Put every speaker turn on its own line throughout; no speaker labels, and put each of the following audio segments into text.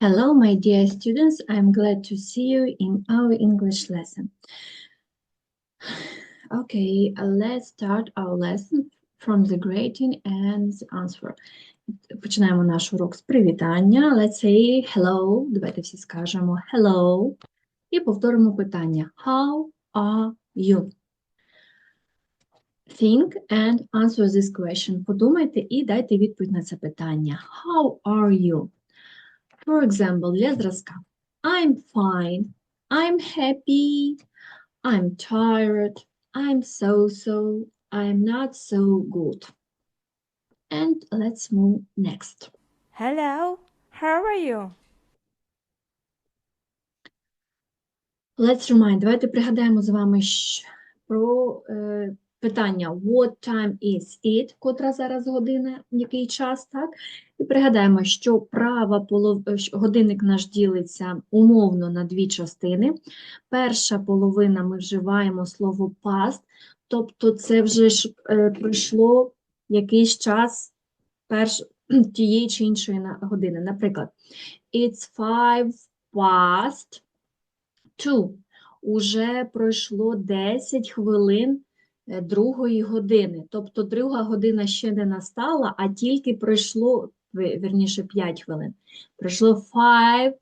Hello, my dear students. I'm glad to see you in our English lesson. Okay, uh, let's start our lesson from the greeting and the answer. Починаємо наш урок з привітання. Let's say hello. Давайте всі скажемо hello. І повторимо питання. How are you? Think and answer this question. Подумайте і дайте відповідь на це питання. How are you? For example, для зразка. I'm fine. I'm happy. I'm tired. I'm so-so. I'm not so good. And let's move next.
Hello, how are you?
Let's remind. Давайте пригадаємо з вами щ- про е, питання What time is it? Котра зараз година, який час, так? І пригадаємо, що права полов... годинник наш ділиться умовно на дві частини. Перша половина ми вживаємо слово past, тобто це вже ж е, пройшло якийсь час перш... тієї чи іншої години. Наприклад, it's five past two. Уже пройшло 10 хвилин другої години. Тобто друга година ще не настала, а тільки пройшло, вірніше, 5 хвилин. Пройшло 5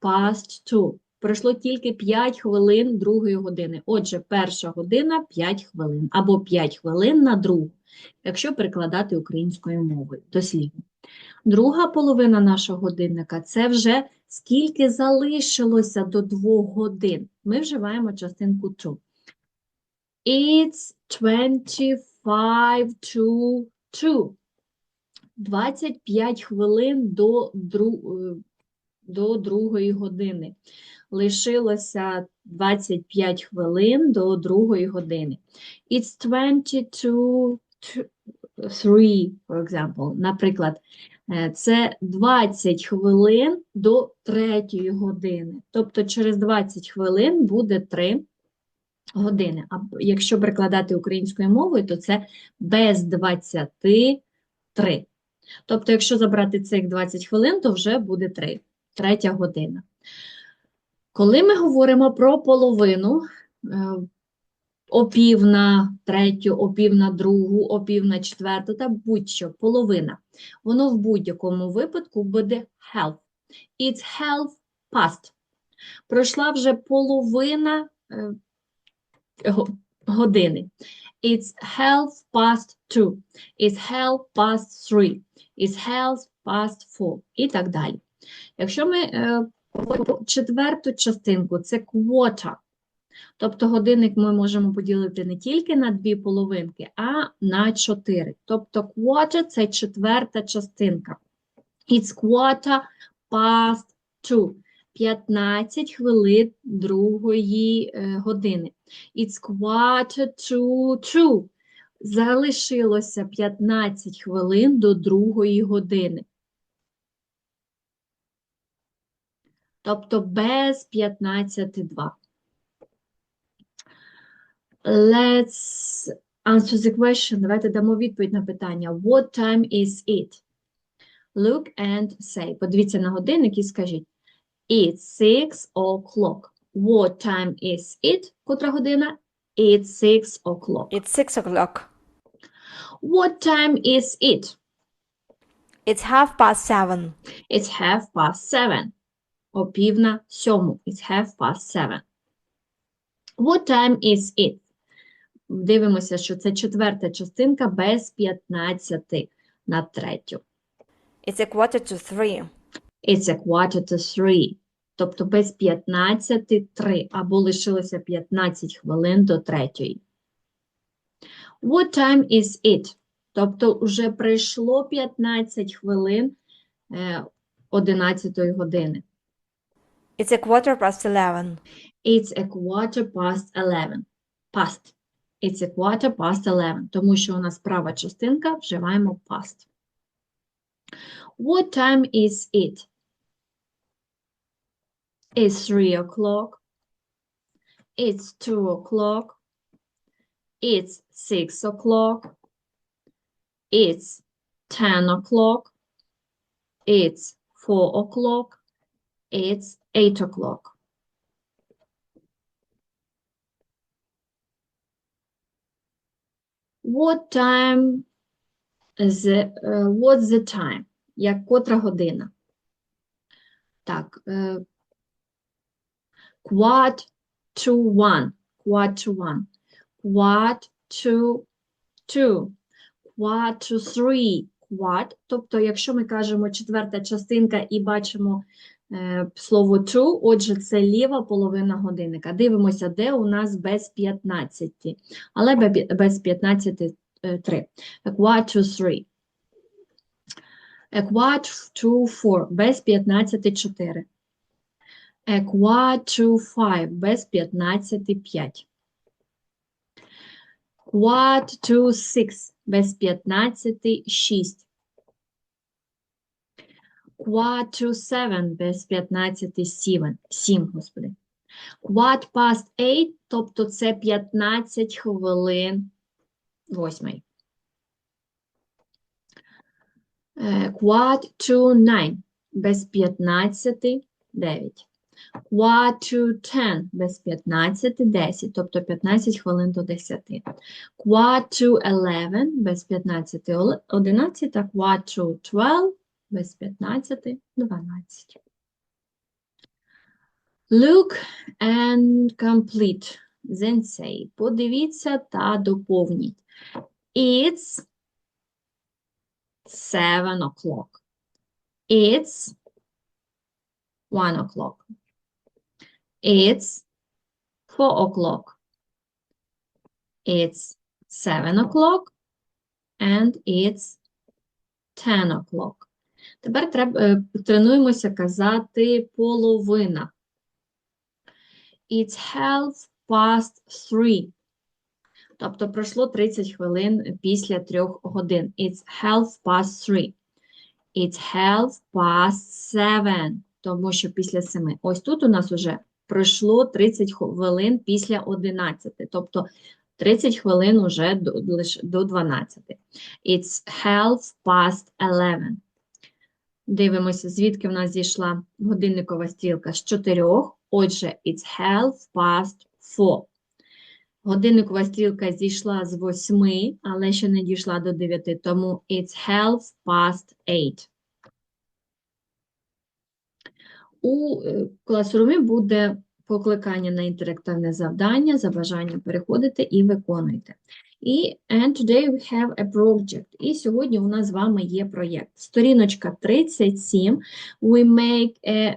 past two. Пройшло тільки 5 хвилин другої години. Отже, перша година 5 хвилин, або 5 хвилин на другу, якщо перекладати українською мовою, дослівно. Друга половина нашого годинника це вже скільки залишилося до двох годин. Ми вживаємо частинку to. It's 25 to 2. 25 хвилин до, дру... е, до другої години. Лишилося 25 хвилин до другої години. It's 22 3, for example. Наприклад, Е, Це 20 хвилин до третьої години. Тобто через 20 хвилин буде 3 години. А якщо перекладати українською мовою, то це без 23. Тобто, якщо забрати цих 20 хвилин, то вже буде 3, третя година. Коли ми говоримо про половину, е, опів на третю, опів на другу, опів на четверту та будь-що, половина. Воно в будь-якому випадку буде half. It's half past. Пройшла вже половина е, години. It's half past two. It's half past three. It's half past four. І так далі. Якщо ми е, четверту частинку, це quarter. Тобто годинник ми можемо поділити не тільки на дві половинки, а на чотири. Тобто quarter – це четверта частинка. It's quarter past two. 15 хвилин другої е, години. It's quarter to two. Залишилося 15 хвилин до другої години. Тобто без 15.2. Let's answer the question. Давайте дамо відповідь на питання. What time is it? Look and say. Подивіться на годинник і скажіть. It's six o'clock. What time is it? Котра година? It's six o'clock.
It's six o'clock.
What time is it?
It's half past seven.
It's half past seven. О пів на сьому. It's half past seven. What time is it? Дивимося, що це четверта частинка без 15 на третю.
It's a quarter to three.
It's a quarter to three. Тобто без 15 три, або лишилося 15 хвилин до третьої. What time is it? Тобто вже пройшло 15 хвилин е, 11 години.
It's a quarter past eleven.
It's a quarter past 11. Past. It's a quarter past 11. Тому що у нас права частинка вживаємо past. What time is it? It's 3 o'clock. It's 2 o'clock. It's 6 o'clock. It's 10 o'clock. It's 4 o'clock. It's eight o'clock. What time is the, е, what's the time? Як котра година? Так, е, quart to one, quart to one, quart to two, quart to three, quart. Тобто, якщо ми кажемо четверта частинка і бачимо е, слово to, отже, це ліва половина годинника. Дивимося, де у нас без 15, але без 15 е, 3. A quart to three. A quart to four, без 15 4. A quart to five, без 15 5. Quart to six, без 15 6. Quart to seven, без 15 7, 7, господи. Quart past eight, тобто це 15 хвилин восьмий. Е, Quart to nine, без 15 9. Quart to ten, без 15 10, тобто 15 хвилин до 10. Quart to eleven, без 15 оле- 11, а quart to twelve, без 15 12. Look and complete. Then say. Подивіться та доповніть. It's seven o'clock. It's one o'clock. It's four o'clock. It's seven o'clock. And it's ten o'clock. Тепер треба, е, тренуємося казати половина. It's half past three. Тобто пройшло 30 хвилин після трьох годин. It's half past three. It's half past seven. Тому що після семи. Ось тут у нас вже пройшло 30 хвилин після 11. Тобто 30 хвилин уже до, лише до 12. It's half past 11. Дивимося, звідки в нас зійшла годинникова стрілка з 4. Отже, it's half past 4. Годинникова стрілка зійшла з 8, але ще не дійшла до 9, тому it's half past 8. У е, класрумі буде покликання на інтерактивне завдання, за бажанням переходите і виконуйте. І and today we have a project. І сьогодні у нас з вами є проєкт. Сторіночка 37. We make a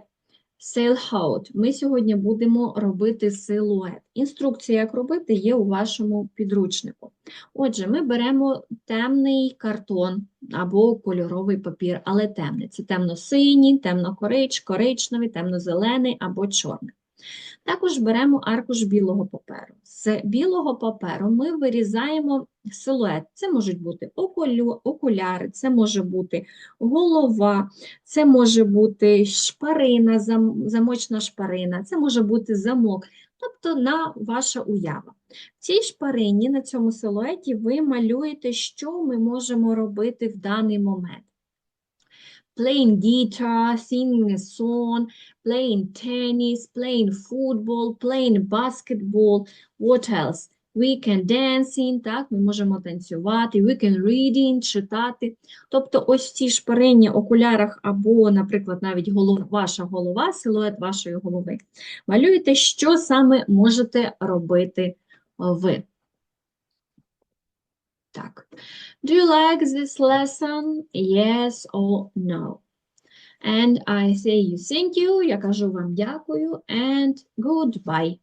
sailhout. Ми сьогодні будемо робити силует. Інструкція, як робити, є у вашому підручнику. Отже, ми беремо темний картон або кольоровий папір, але темний. Це темно-синій, темно-корич, коричневий, темно-зелений або чорний. Також беремо аркуш білого паперу. З білого паперу ми вирізаємо силует. Це можуть бути окуляри, це може бути голова, це може бути шпарина, замочна шпарина, це може бути замок, тобто на ваша уява. В цій шпарині, на цьому силуеті, ви малюєте, що ми можемо робити в даний момент. Playing guitar, singing a song, playing tennis, playing football, playing basketball, what else? We can dancing, так, ми можемо танцювати, we can reading, читати. Тобто ось в цій шпарині, окулярах або, наприклад, навіть голов, ваша голова, силует вашої голови. Малюєте, що саме можете робити ви. Так. Do you like this lesson? Yes or no? And I say you thank you, я кажу вам дякую, and goodbye.